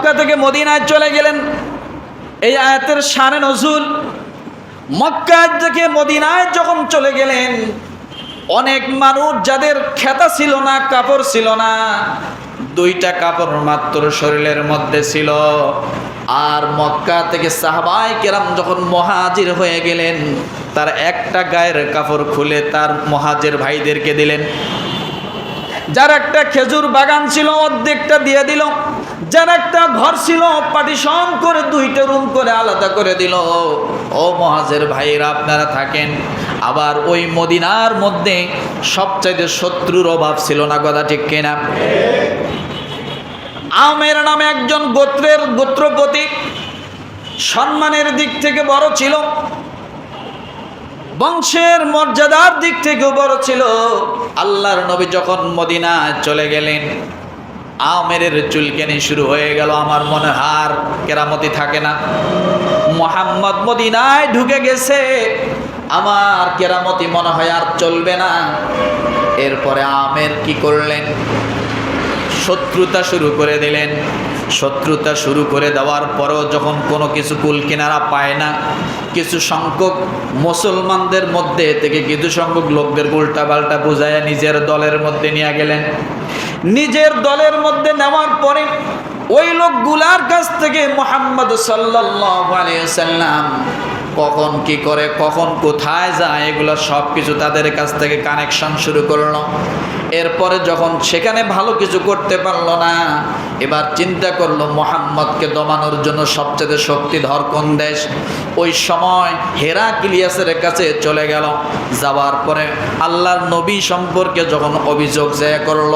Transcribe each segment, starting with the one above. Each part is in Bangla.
মক্কা থেকে মদিনায় চলে গেলেন। এই আয়াতের সানে নজুল মক্কা থেকে মদিনায় যখন চলে গেলেন, অনেক মানুষ যাদের খেতা ছিল না, কাপড় ছিল না, দুইটা কাপড় মাত্র শরীরের মধ্যে ছিল। আর মক্কা থেকে সাহাবাই কেরাম যখন মহাজির হয়ে গেলেন, তার একটা গায়ের কাপড় খুলে তার মহাজের ভাইদেরকে দিলেন যার একটা খেজুর বাগান ছিল, অর্ধেকটা দিয়ে দিল। যার একটা ঘর ছিল পার্টিশন করে দুইটা রুম করে আলাদা করে দিল। ও মহাজের ভাইয়েরা, আপনারা থাকেন। আবার ওই মদিনার মধ্যে সবচাইতে শত্রুর অভাব ছিল না কথা ঠিক কিনা? আমের নামে একজন গোত্রের গোত্রপতি সম্মানের দিক থেকে বড় ছিল। বংশের মর্যাদার দিক থেকেও বড় ছিল। আল্লাহর নবী যখন মদিনায় চলে গেলেন, আমেরের চুলকেনি শুরু হয়ে গেল আমার মনে হার, কেরামতি থাকে না। মোহাম্মদ মদিনায় ঢুকে গেছে, আমার কেরামতি মনে হয় আর চলবে না। এরপরে আমের কি করলেন? শত্রুতা শুরু করে দিলেন। শত্রুতা শুরু করে দেওয়ার পরও যখন কোনো কিছু কুল কিনারা পায় না, কিছু সংখ্যক মুসলমানদের মধ্যে থেকে কিছু সংখ্যক লোকদের উল্টা পাল্টা বোঝায় নিজের দলের মধ্যে নিয়ে গেলেন। নিজের দলের মধ্যে নেওয়ার পরে ওই লোকগুলার কাছ থেকে মোহাম্মদ সাল্লাম কখন কি করে, কখন কোথায় যায়, এগুলো সব কিছু তাদের কাছ থেকে কানেকশন শুরু করল। এরপরে যখন সেখানে ভালো কিছু করতে পারল না, এবার চিন্তা করল মোহাম্মদকে দমানোর জন্য সবচেয়ে শক্তিধর কোন দেশ। ওই সময় হেরা কিলিয়াসের কাছে চলে গেল। যাওয়ার পরে আল্লাহর নবী সম্পর্কে যখন অভিযোগ জয় করল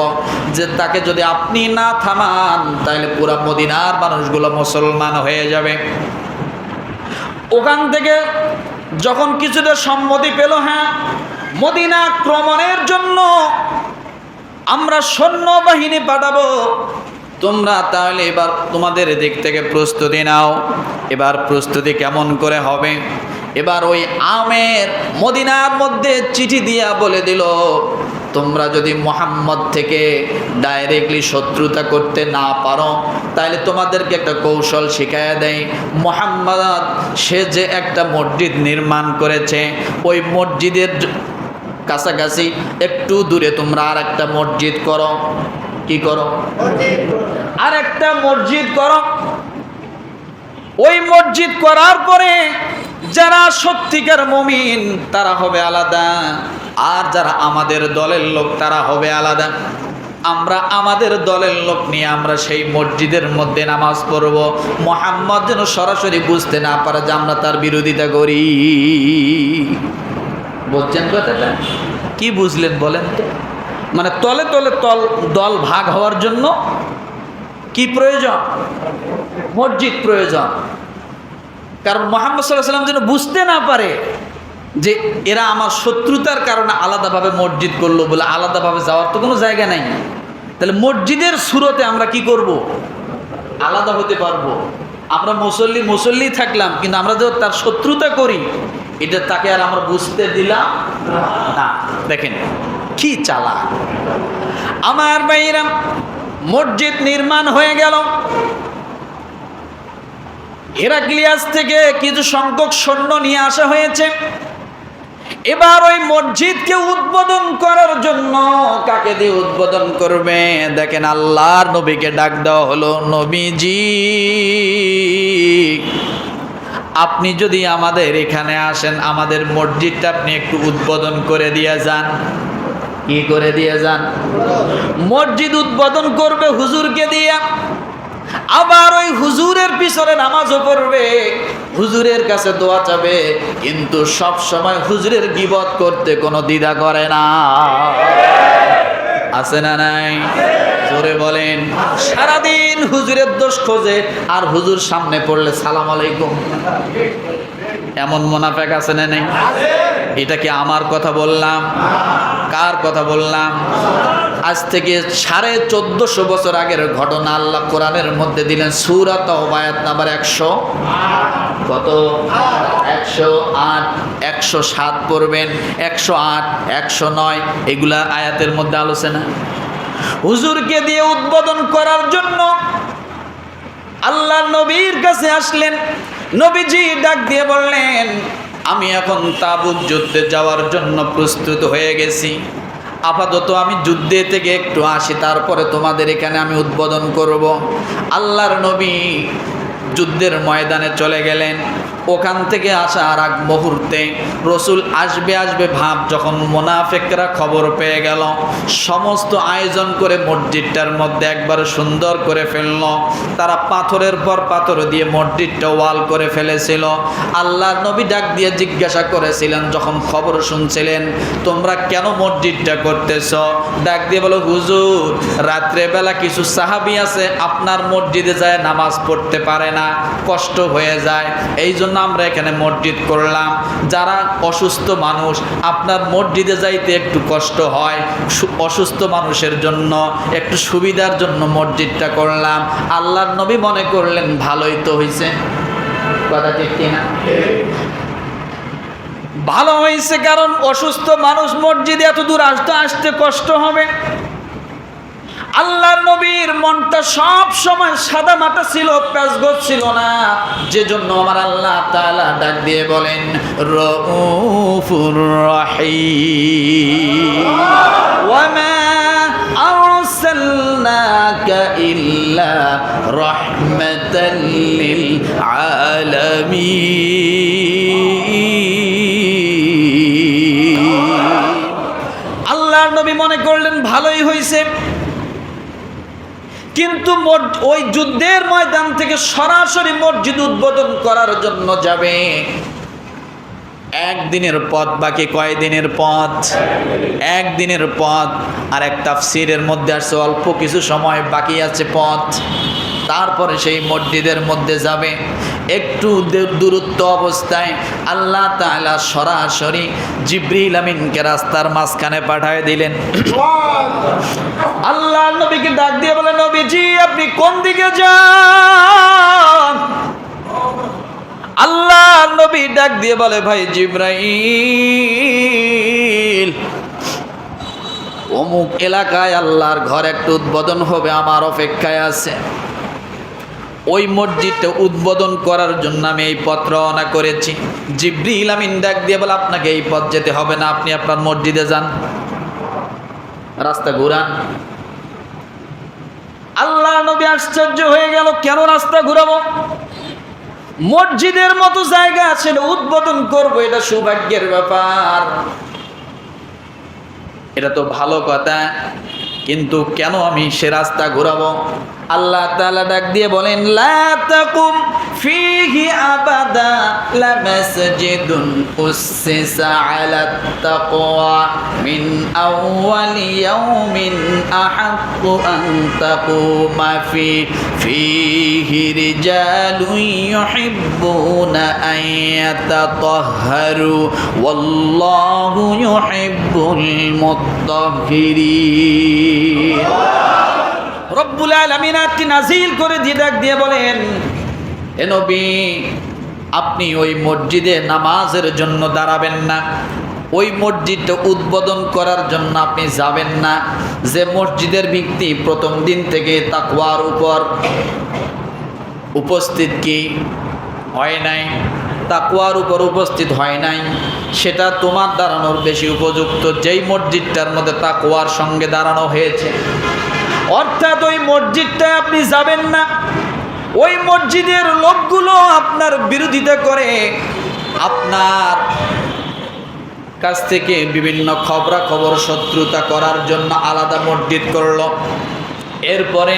যে তাকে যদি আপনি না থামান তাহলে পুরা মদিনার মানুষগুলো মুসলমান হয়ে যাবে। ওখান থেকে যখন কিছুটা সম্মতি পেল হ্যাঁ মদিনা আক্রমণের জন্য আমরা সৈন্যবাহিনী পাঠাবো। তোমরা তাহলে এবার তোমাদের দিক থেকে প্রস্তুতি নাও। এবার প্রস্তুতি কেমন করে হবে? এবার ওই আমের মদিনার মধ্যে চিঠি দিয়া বলে দিল তোমরা যদি মোহাম্মদ থেকে ডাইরেক্টলি শত্রুতা করতে না পারো তাহলে তোমাদেরকে একটা কৌশল শিখাইয়া দেয় মোহাম্মদ, সে যে একটা মসজিদ নির্মাণ করেছে, ওই মসজিদের কাছাকাছি একটু দূরে তোমরা আর একটা মসজিদ করো। কি করো? আর একটা মসজিদ করো। ওই মসজিদ করার পরে যারা সত্যিকার মমিন, তারা হবে আলাদা। আর যারা আমাদের দলের লোক, তারা হবে আলাদা। আমরা আমাদের দলের লোক নিয়ে আমরা সেই মসজিদের মধ্যে নামাজ পড়ব। মোহাম্মদ যেন সরাসরি বুঝতে না পারে যে আমরা তার বিরোধিতা করি। বলছেন কথাটা? কি বুঝলেন বলেন তো? মানে তলে তলে তল, দল ভাগ হওয়ার জন্য কি প্রয়োজন? মসজিদ প্রয়োজন। কারণ মোহাম্মদ সাল্লাহ সাল্লাম যেন বুঝতে না পারে যে এরা আমার শত্রুতার কারণে আলাদাভাবে মসজিদ করল বলে আলাদাভাবে যাওয়ার তো কোনো জায়গা নাই। তাহলে মসজিদের সুরতে আমরা কি করব? আলাদা হতে পারব। আমরা মুসল্লি মুসল্লি থাকলাম, কিন্তু আমরা যে তার শত্রুতা করি, এটা তাকে আর আমরা বুঝতে দিলাম না। দেখেন, কি চালা আমার বাইরাম মসজিদ নির্মাণ হয়ে গেল। হেরাক্লিয়াস থেকে কিছু সংখ্যক সৈন্য নিয়ে আসা হয়েছে। এবার ওই মসজিদকে উদ্বোধন করার জন্য কাকে দিয়ে উদ্বোধন করবে? দেখেন আল্লাহর নবীকে ডাক দেওয়া হলো, নবীজি, আপনি যদি আমাদের এখানে আসেন, আমাদের মসজিদটা আপনি একটু উদ্বোধন করে দিয়ে যান। কি করে দিয়ে যান? মসজিদ উদ্বোধন করবে হুজুরকে দিয়ে। হুজুরের পিছনে নামাজও পড়বে, হুজুরের কাছে দোয়া চাবে, কিন্তু সব সময় হুজুরের গিবত করতে কোনো দ্বিধা করে না। আছে না নাই? জোরে বলেন। সারাদিন হুজুরের দোষ খোঁজে, আর হুজুর সামনে পড়লে সালাম আলাইকুম। এমন মোনাফেক আছে না নেই? এটা কি আমার কথা বললাম? কার কথা বললাম? আজ থেকে সাড়ে চোদ্দশো বছর আগের ঘটনা আল্লাহ কোরআনের মধ্যে দিলেন। সুরাত বায়াত নাম্বার একশো। কত? একশো আট, একশো সাত পড়বেন। একশো আট, একশো নয়, এগুলা আয়াতের মধ্যে আলোচনা। হুজুরকে দিয়ে উদ্বোধন করার জন্য আল্লাহ নবীর কাছে আসলেন। নবীজি ডাক দিয়ে বললেন আমি এখন তাবুক যুদ্ধে যাওয়ার জন্য প্রস্তুত হয়ে গেছি। আপাতত আমি যুদ্ধে থেকে একটু আসি, তারপরে তোমাদের এখানে আমি উদ্বোধন করব। আল্লাহর নবী যুদ্ধের ময়দানে চলে গেলেন। ওখান থেকে আসা আর এক মুহূর্তে রসুল আসবে আসবে ভাব যখন মোনাফেকরা খবর পেয়ে গেল। সমস্ত আয়োজন করে মসজিদটার মধ্যে একবার সুন্দর করে ফেলল। তারা পাথরের পর পাথর দিয়ে মসজিদটা ওয়াল করে ফেলেছিল। আল্লাহ নবী ডাক দিয়ে জিজ্ঞাসা করেছিলেন, যখন খবর শুনছিলেন, তোমরা কেন মসজিদটা করতেছ? ডাক দিয়ে বলো, হুজুর, রাত্রেবেলা কিছু সাহাবি আছে, আপনার মসজিদে যায় নামাজ পড়তে পারে না, কষ্ট হয়ে যায়। এই জন্য আমরা এখানে মসজিদ করলাম। যারা অসুস্থ মানুষ, আপনার মসজিদে যাইতে একটু কষ্ট হয়। অসুস্থ মানুষের জন্য, একটু সুবিধার জন্য মসজিদটা করলাম। আল্লাহর নবী মনে করলেন, ভালোই তো হয়েছে কথা ঠিক কিনা? ভালো হয়েছে কারণ অসুস্থ মানুষ মসজিদে এত দূর আসতে আসতে কষ্ট হবে। আল্লাহর নবীর মনটা সব সময় সাদা মাটা ছিল প্যাসগত ছিল না। যে জন্য আমার আল্লাহ তাআলা ডাক দিয়ে বলেন, রউফুর রহিম। আল্লাহর নবী মনে করলেন, ভালোই হয়েছে কিন্তু ওই যুদ্ধের ময়দান থেকে সরাসরি মসজিদ উদ্বোধন করার জন্য যাবে। একদিনের পথ, বাকি কয়দিনের পথ? একদিনের পথ। আর এক তাফসিরের মধ্যে আসছে অল্প কিছু সময় বাকি আছে পথ। তারপরে সেই মসজিদের মধ্যে যাবে। একটু দূর- দূরত্ব অবস্থায় আল্লাহ তালা সরাসরি জিব্রিল আমিনকে রাস্তার মাঝখানে পাঠায় দিলেন। আল্লাহ নবীকে ডাক দিয়ে বলে, নবীজি, আপনি কোন দিকে যান? আল্লাহ নবী ডাক দিয়ে বলে, ভাই জিব্রাইল, অমুক এলাকায় আল্লাহর ঘর একটু উদ্বোধন হবে, আমার অপেক্ষায় আছে। ওই মসজিদটা উদ্বোধন করার জন্য আমি এই পথ রওনা করেছি। জিব্রিল আমিন ডাক দিয়ে বলে, আপনাকে এই পথ যেতে হবে না, আপনি আপনার মসজিদে যান। রাস্তা ঘুরান। আল্লাহ নবী আশ্চর্য হয়ে গেল, কেন রাস্তা ঘুরাবো? মসজিদের মতো জায়গা আছে উদ্বোধন করব, এটা সৌভাগ্যের ব্যাপার। এটা তো ভালো কথা, কিন্তু কেন আমি সে রাস্তা ঘোরাবো? আল্লাহ তাআলা ডাক দিয়ে বলেন, লা তাকুম ফিহি আবাদা লা মাসজিদুন উসসিসা আলা তাকওয়া মিন আউওয়ালি ইয়াউমিন আহাক্কু আন তাকুমা ফি, ফিহি রিজালুন ইউহিব্বুনা আন ইয়াতাতাহহারু ওয়াল্লাহু রব্বুল নাজিল করে দিয়ে ডাক দিয়ে বলেন, এ আপনি ওই মসজিদে নামাজের জন্য দাঁড়াবেন না। ওই মসজিদটা উদ্বোধন করার জন্য আপনি যাবেন না। যে মসজিদের ভিত্তি প্রথম দিন থেকে তাকওয়ার উপর উপস্থিত কি হয় নাই? তাকুয়ার উপর উপস্থিত হয় নাই। সেটা তোমার দাঁড়ানোর বেশি উপযুক্ত। যেই মসজিদটার মধ্যে তাকুয়ার সঙ্গে দাঁড়ানো হয়েছে অর্থাৎ ওই মসজিদটায় আপনি যাবেন না। ওই মসজিদের লোকগুলো আপনার বিরোধিতা করে। আপনার কাছ থেকে বিভিন্ন খবরা খবর শত্রুতা করার জন্য আলাদা মসজিদ করল। এরপরে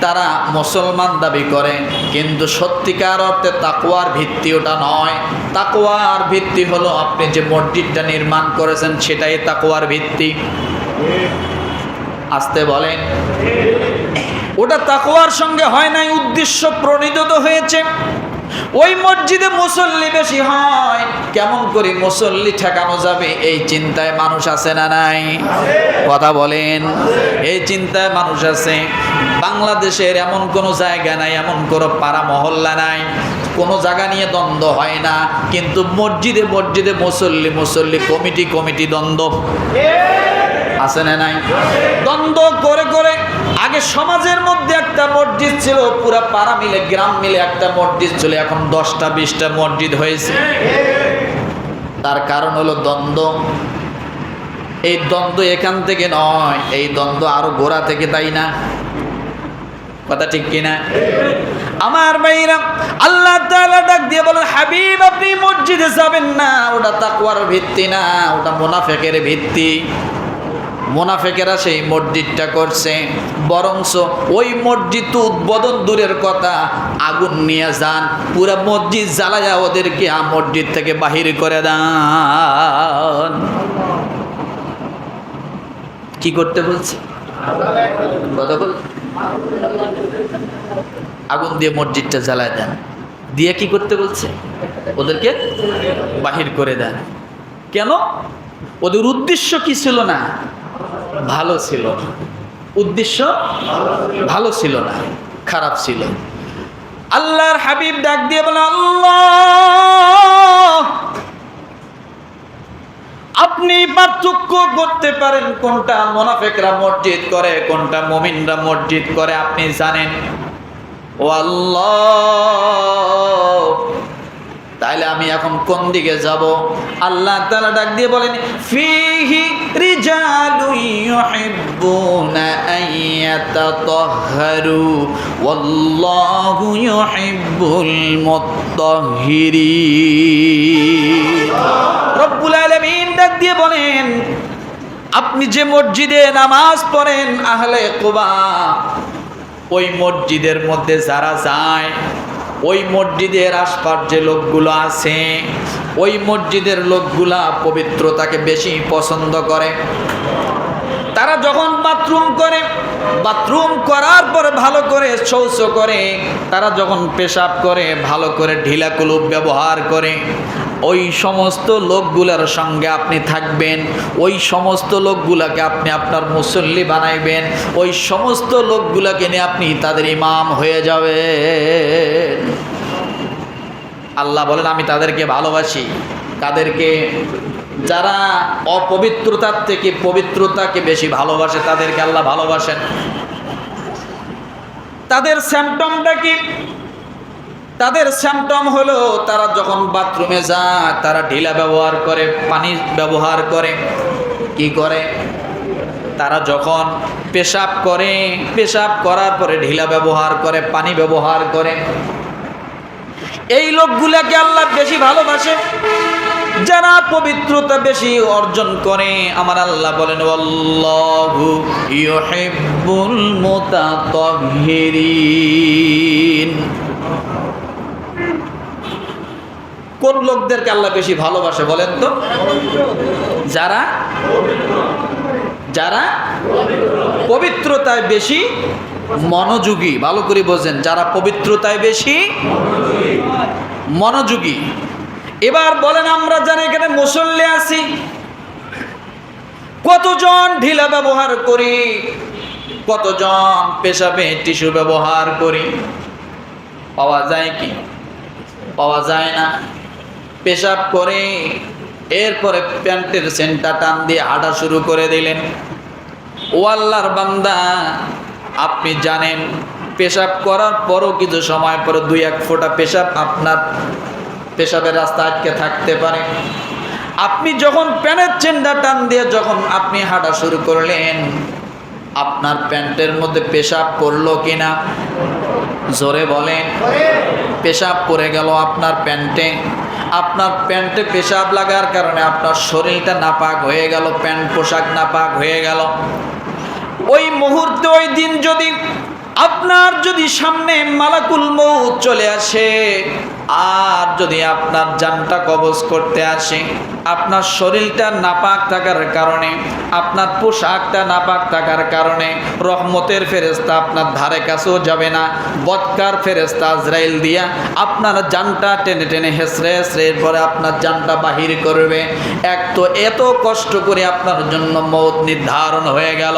তারা মুসলমান দাবি করে, কিন্তু সত্যিকার অর্থে তাকুয়ার ভিত্তি ওটা নয়। তাকুয়ার ভিত্তি হলো আপনি যে মসজিদটা নির্মাণ করেছেন সেটাই তাকুয়ার ভিত্তি। আসতে বলেন ওটা তাকুয়ার সঙ্গে হয় নাই, উদ্দেশ্য প্রণীত তো হয়েছে। ওই মসজিদে মুসল্লি বেশি হয়। কেমন করে মুসল্লি ঠেকানো যাবে? এই চিন্তায় মানুষ আছে না নাই? কথা বলেন। এই চিন্তায় মানুষ আছে। বাংলাদেশের এমন কোনো জায়গা নাই, এমন কোনো পাড়া মহল্লা নাই। কোনো জায়গা নিয়ে দ্বন্দ্ব হয় না। কিন্তু মসজিদে মসজিদে মুসল্লি মুসল্লি, কমিটি কমিটি দ্বন্দ্ব। আছে না নাই? দ্বন্দ্ব করে করে আগে সমাজের মধ্যে একটা মসজিদ ছিল, পুরা পাড়া মিলে, গ্রাম মিলে একটা মসজিদ ছিল এখন দশটা, বিশটা মসজিদ হয়েছে। তার কারণ হলো দ্বন্দ্ব। এই দ্বন্দ্ব এখান থেকে নয়, এই দ্বন্দ্ব আরও গোড়া থেকে, তাই না? কথা ঠিক কিনা আমার ভাইরা, আল্লাহ তাআলা ডাক দিয়ে বলেন, হাবিব, আপনি মসজিদে যাবেন না, ওটা তাকওয়ার ভিত্তি না, ওটা মুনাফেকের ভিত্তি। মোনাফেকেরা সেই মসজিদটা করছে। বরংস ওই মসজিদ তো উদ্বোধন দূরের কথা, আগুন নিয়ে যান, পুরো মসজিদ জ্বালায়া ওদেরকে মসজিদ থেকে বাহির করে দেন। কি করতে বলছে? কথা বল। আগুন দিয়ে মসজিদটা জ্বালায় দেন। দিয়ে কি করতে বলছে? ওদেরকে বাহির করে দেন। কেন? ওদের উদ্দেশ্য কি ছিল না? ভালো ছিল। উদ্দেশ্য ভালো ছিল না, খারাপ ছিল। আল্লাহর হাবিব ডাক দিয়ে বলে, আল্লাহ, আপনি পার্থক্য করতে পারেন কোনটা মোনাফেকরা মসজিদ করে, কোনটা মমিনরা মসজিদ করে, আপনি জানেন? ও আল্লাহ তাহলে আমি এখন কোন দিকে যাব? আল্লাহ তালা ডাক দিয়ে বলেন, ফিহি রিজালু ইউহিব্বুনা আইয়াতাতাহহারু ওয়াল্লাহু ইউহিব্বুল মুত্তাহহিরিন রব্বুল আলামিন ডাক দিয়ে বলেন, আপনি যে মসজিদে নামাজ পড়েন আহলে কুবা, ওই মসজিদের মধ্যে যারা যায় ওই মসজিদের আশপাশ যে লোকগুলো আছে, ওই মসজিদের লোকগুলা পবিত্রতাকে বেশি পছন্দ করে। তারা যখন বাথরুম করে, বাথরুম করার পরে ভালো করে শৌচ করে, তারা যখন পেশাব করে, ভালো করে ঢিলা কুলুপ ব্যবহার করে ওই সমস্ত লোকগুলার সঙ্গে আপনি থাকবেন, ওই সমস্ত লোকগুলাকে আপনি আপনার মুসল্লি বানাইবেন, ওই সমস্ত লোকগুলাকে নিয়ে আপনি তাদের ইমাম হয়ে যাবে আল্লাহ বলেন, আমি তাদেরকে ভালোবাসি। তাদেরকে, যারা অপবিত্রতার থেকে পবিত্রতাকে বেশি ভালোবাসে, তাদেরকে আল্লাহ ভালোবাসেন। তাদের স্যাম্পটমটা কি? তাদের স্যামটম হলো তারা যখন বাথরুমে যায়, তারা ঢিলা ব্যবহার করে, পানি ব্যবহার করে। কি করে? তারা যখন পেশাব করে, পেশাব করার পরে ঢিলা ব্যবহার করে, পানি ব্যবহার করে। এই লোকগুলাকে আল্লাহ বেশি ভালোবাসে, যারা পবিত্রতা বেশি অর্জন করে। আমার আল্লাহ বলেন মুতাতাহহিরিন কোন লোকদেরকে আল্লাহ বেশি ভালোবাসে বলেন তো? যারা? যারা? পবিত্রতায় বেশি মনোযোগী, ভালো করে বোঝেন, যারা পবিত্রতায় বেশি মনোযোগী। এবার বলেন আমরা যারা এখানে মুসল্লি আছি, কতজন ঢিলা ব্যবহার করি? কতজন পেশাবে টিস্যু ব্যবহার করি? পাওয়া যায় কি? পাওয়া যায় না। পেশাব করে এরপরে প্যান্টের সেন্টা টান দিয়ে হাঁটা শুরু করে দিলেন। ও আল্লাহর বান্দা, আপনি জানেন, পেশাব করার পরও কিছু সময় পরে দুই এক ফোঁটা পেশাব আপনার পেশাবের রাস্তা আটকে থাকতে পারে। আপনি যখন প্যান্টের চেন্ডা টান দিয়ে যখন আপনি হাঁটা শুরু করলেন, আপনার প্যান্টের মধ্যে পেশাব পড়ল কিনা? জোরে বলেন, পেশাব পড়ে গেল আপনার প্যান্টে। আপনার প্যান্টে পেশাব লাগার কারণে আপনার শরীরটা নাপাক হয়ে গেল, প্যান্ট পোশাক নাপাক হয়ে গেল। ওই মুহূর্তে, ওই দিন যদি আপনার যদি সামনে মালাকুল মৌত চলে আসে, আর যদি আপনার জানটা কবজ করতে আসে আপনার শরীরটা নাপাক থাকার কারণে, আপনার পোশাকটা নাপাক থাকার কারণে, রহমতের ফেরেস্তা আপনার ধারে কাছেও যাবে না। বৎকার ফেরেস্তা আজরাইল দিয়া আপনার জানটা টেনে টেনে হেসরে হেসড়ে পরে আপনার জানটা বাহির করবে। এক তো এত কষ্ট করে আপনার জন্য মৌত নির্ধারণ হয়ে গেল।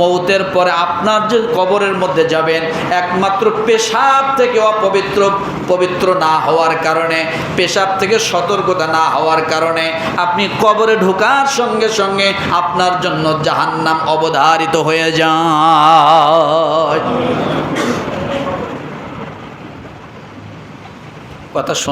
মৌতের পরে আপনার যে কবরের মধ্যে যাবেন, একমাত্র পেশাব থেকে অপবিত্র, পবিত্র না হওয়ার কারণে, পেশাব থেকে সতর্কতা না হওয়ার কারণে আপনি কবরে ঢোকার সঙ্গে সঙ্গে আপনার জন্য জাহান্নাম অবধারিত হয়ে যায়। কথা শোন।